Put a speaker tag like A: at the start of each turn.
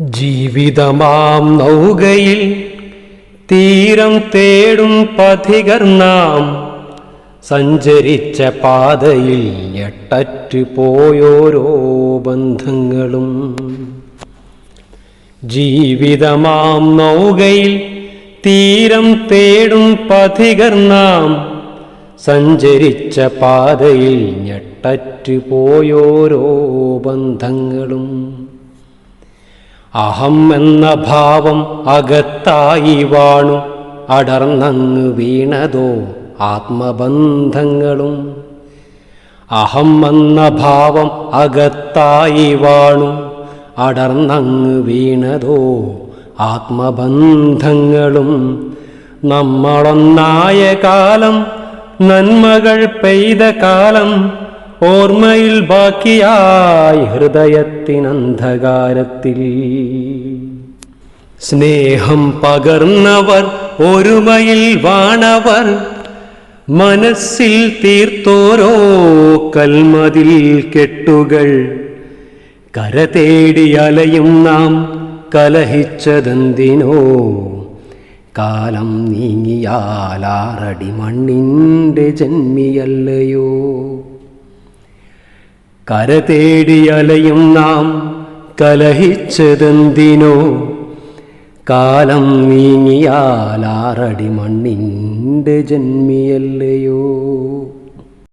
A: ജീവിതമാം നൗകയിൽ തീരം തേടും പഥികർ നാം. സഞ്ചരിച്ച പാതയിൽ ഞെട്ടറ്റു പോയോരോ ബന്ധങ്ങളും. ജീവിതമാം നൗകയിൽ തീരം തേടും പഥികർ നാം. സഞ്ചരിച്ച പാതയിൽ ഞെട്ടറ്റു പോയോരോ ബന്ധങ്ങളും. അഹം എന്ന ഭാവം അകത്തായി വാണു. അടർന്നങ്ങ് വീണതോ ആത്മബന്ധങ്ങളും. അഹം എന്ന ഭാവം അകത്തായി വാണു. അടർന്നങ്ങ് വീണതോ ആത്മബന്ധങ്ങളും. നമ്മളൊന്നായ കാലം നന്മകൾ പെയ്ത കാലം ഓർമ്മയിൽ ബാക്കിയായി ഹൃദയത്തിനന്ധകാരത്തിൽ. സ്നേഹം പകർന്നവർ ഒരുമയിൽ വാണവർ മനസ്സിൽ തീർത്തോരോ കൽമതിൽ കെട്ടുകൾ. കരതേടി അലയും നാം കലഹിച്ചതെന്തിനോ. കാലം നീങ്ങിയാലാറടി മണ്ണിന്റെ ജന്മിയല്ലയോ. കരതേടി അലയും നാം കലഹിച്ചതെന്തിനോ? കാലം നീങ്ങിയാലാറടി മണ്ണിന്റെ ജന്മിയല്ലയോ?